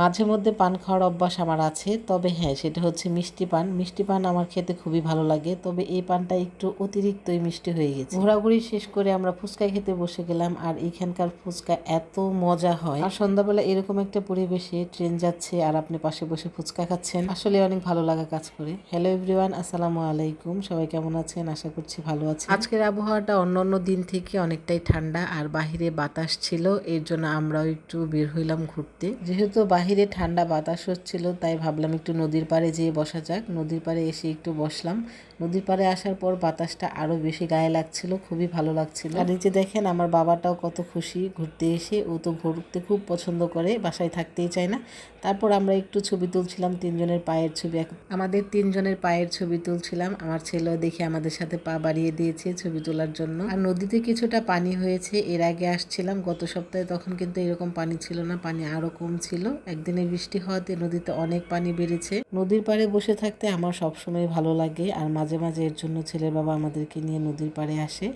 মাঝে মধ্যে পান খাওয়ার অভ্যাস আমার আছে, তবে হ্যাঁ সেটা হচ্ছে মিষ্টি পান। মিষ্টি পান আমার খেতে খুবই ভালো লাগে, তবে এই পানটা একটু অতিরিক্তই মিষ্টি হয়ে গেছে। ঘোরাঘুরি শেষ করে আমরা ফুচকা খেতে বসে গেলাম, আর এখানকার ফুচকা এত মজা হয়। আর সন্ধ্যাবেলা এরকম একটা পরিবেশে ট্রেন যাচ্ছে, আর আপনি পাশে বসে ফুচকা খাচ্ছেন। আসলে অনেক ভালো লাগা কাজ করে। হ্যালো এভরিওয়ান, আসসালামু আলাইকুম। সবাই কেমন আছেন? আশা করছি ভালো আছে আজকের আবহাওয়াটা অন্য অন্য দিন থেকে অনেকটাই ঠান্ডা, আর বাহিরে বাতাস ছিল, এর জন্য আমরাও একটু বের হইলাম ঘুরতে। যেহেতু বাহিরে ঠান্ডা বাতাস হচ্ছিল, তাই ভাবলাম একটু নদীর পাড়ে যেয়ে বসা যাক। নদীর পাড়ে এসে একটু বসলাম। নদীর পাড়ে আসার পর বাতাসটা আরও বেশি গায়ে লাগছিল, খুবই ভালো লাগছিল। আর নিচে দেখেন, আমার বাবাটাও কত খুশি ঘুরতে এসে, ও তো ঘুরতে খুব পছন্দ করে, বাসায় থাকতেই চায় না। তারপর আমরা একটু ছবি তুলছিলাম, তিনজনের পায়ের ছবি আমাদের তিনজনের পায়ের ছবি তুলছিলাম। আমার ছেলেও দেখে আমাদের সাথে পা বাড়িয়ে দিয়েছে ছবি তোলার জন্য। আর নদীতে কিছুটা পানি হয়েছে, এর আগে আসছিলাম, গত সপ্তাহে তখন কিন্তু এরকম পানি ছিল না, পানি আরও কম ছিল। একদিনে বৃষ্টি হওয়াতে নদীতে অনেক পানি বেড়েছে। নদীর পাড়ে বসে থাকতে আমার সবসময় ভালো লাগে আর মাঝে মাঝে এর জন্য ছেলের বাবা আমাদেরকে নিয়ে নদীর পাড়ে আসে।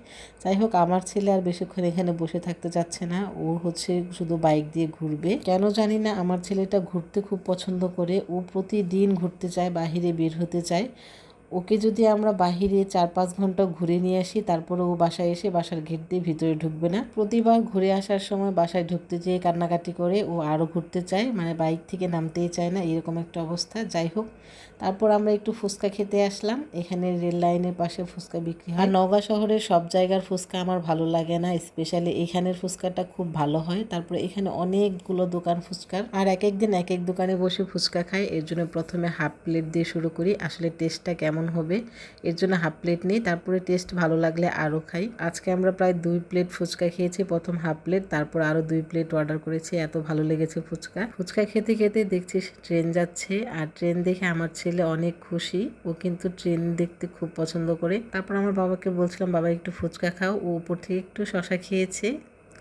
যাই হোক, আমার ছেলে আর বেশিক্ষণ এখানে বসে থাকতে চাচ্ছে না। ও হচ্ছে শুধু বাইক দিয়ে ঘুরবে। কেন জানি না, আমার ছেলেটা ঘুরতে খুব পছন্দ করে। ও প্রতিদিন ঘুরতে চায়, বাহিরে বের হতে চায়। ওকে যদি আমরা বাহিরে চার পাঁচ ঘণ্টা ঘুরে নিয়ে আসি, তারপরে ও বাসায় এসে বাসার গেট দিয়ে ভিতরে ঢুকবে না। প্রতিবার ঘুরে আসার সময় বাসায় ঢুকতে যেয়ে কান্নাকাটি করে ও আরও ঘুরতে চায় মানে বাইক থেকে নামতেই চায় না, এরকম একটা অবস্থা। যাই হোক, তারপর আমরা একটু ফুচকা খেতে আসলাম। এখানে রেল লাইনের পাশে ফুচকা বিক্রি হয়। নওগাঁ শহরের সব জায়গার ফুচকা আমার ভালো লাগে না, স্পেশালি এখানের ফুচকাটা খুব ভালো হয়। তারপরে এখানে অনেকগুলো দোকান ফুচকার। আর এক এক দিন এক এক দোকানে বসে ফুচকা খাই এর জন্য প্রথমে হাফ প্লেট দিয়ে শুরু করি। আসলে টেস্টটা কেমন হবে? এর জন্য হাফ প্লেট নিই, তারপরে টেস্ট ভালো লাগলে আরও খাই। আজকে আমরা প্রায় দুই প্লেট ফুচকা খেয়েছি, প্রথম হাফ প্লেট, তারপর আরও দুই প্লেট অর্ডার করেছি, এত ভালো লেগেছে ফুচকা। ফুচকা খেতে খেতে দেখছি ট্রেন যাচ্ছে, আর ট্রেন দেখে আমার ছেলে অনেক খুশি। ও কিন্তু ট্রেন দেখতে খুব পছন্দ করে। তারপর আমার বাবাকে বলছিলাম, বাবা, একটু ফুচকা খাও। ও উপর থেকে একটু শশা খেয়েছে।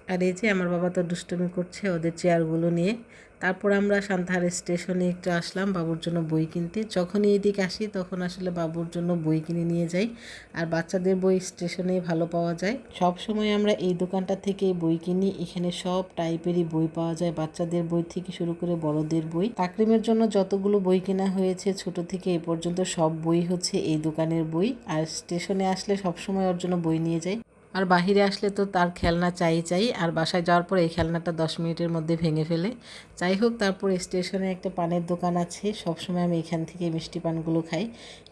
আর এই যে আমার বাবা তো দুষ্টুমি করছে, ওদের চেয়ারগুলো নিয়ে। তারপর আমরা সান্তাহার স্টেশনে একটু আসলাম, বাবুর জন্য বই কিনতে। যখনই এদিকে আসি, তখন আসলে বাবুর জন্য বই কিনে নিয়ে যাই। আর বাচ্চাদের বই স্টেশনে ভালো পাওয়া যায়। সব সময় আমরা এই দোকানটা থেকে বই কিনি। এখানে সব টাইপেরই বই পাওয়া যায়। বাচ্চাদের বই থেকে শুরু করে বড়দের বই। তাকরিমের জন্য যতগুলো বই কেনা হয়েছে, ছোট থেকে এ পর্যন্ত সব বই হচ্ছে এই দোকানের বই। আর স্টেশনে আসলে সবসময় ওর জন্য বই নিয়ে যাই। আর বাহিরে আসলে তো তার খেলনা চাই চাই, আর বাসায় যাওয়ার পর এই খেলনাটা দশ মিনিটের মধ্যে ভেঙে ফেলে। যাই হোক, তারপর স্টেশনে একটা পানের দোকান আছে, সবসময় আমি এখান থেকে মিষ্টি পানগুলো খাই।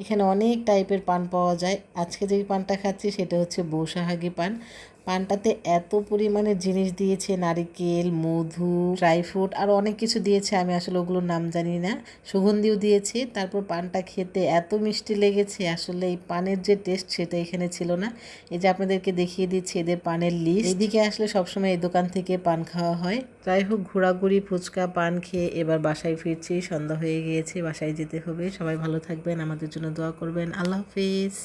এখানে অনেক টাইপের পান পাওয়া যায়। আজকে যে পানটা খাচ্ছি সেটা হচ্ছে বৌসাহাগি পান। পানটাতে এত পরিমাণে জিনিস দিয়েছে, নারিকেল, মধু ড্রাই ফ্রুট আর অনেক কিছু দিয়েছে, আমি আসলে ওগুলোর নাম জানি না। সুগন্ধিও দিয়েছে, তারপর পানটা খেতে এত মিষ্টি লেগেছে, আসলে এই পানের যে টেস্ট সেটা এখানে ছিল না। এই যে আপনাদেরকে দেখিয়ে দিচ্ছি এদের পানের লিস্ট এদিকে আসলে সবসময় এই দোকান থেকে পান খাওয়া হয়। যাই হোক, ঘোরাঘুরি, ফুচকা, পান খেয়ে এবার বাসায় ফিরছি, সন্ধ্যা হয়ে গিয়েছে, বাসায় যেতে হবে। সবাই ভালো থাকবেন, আমাদের জন্য দোয়া করবেন। আল্লাহ হাফিজ।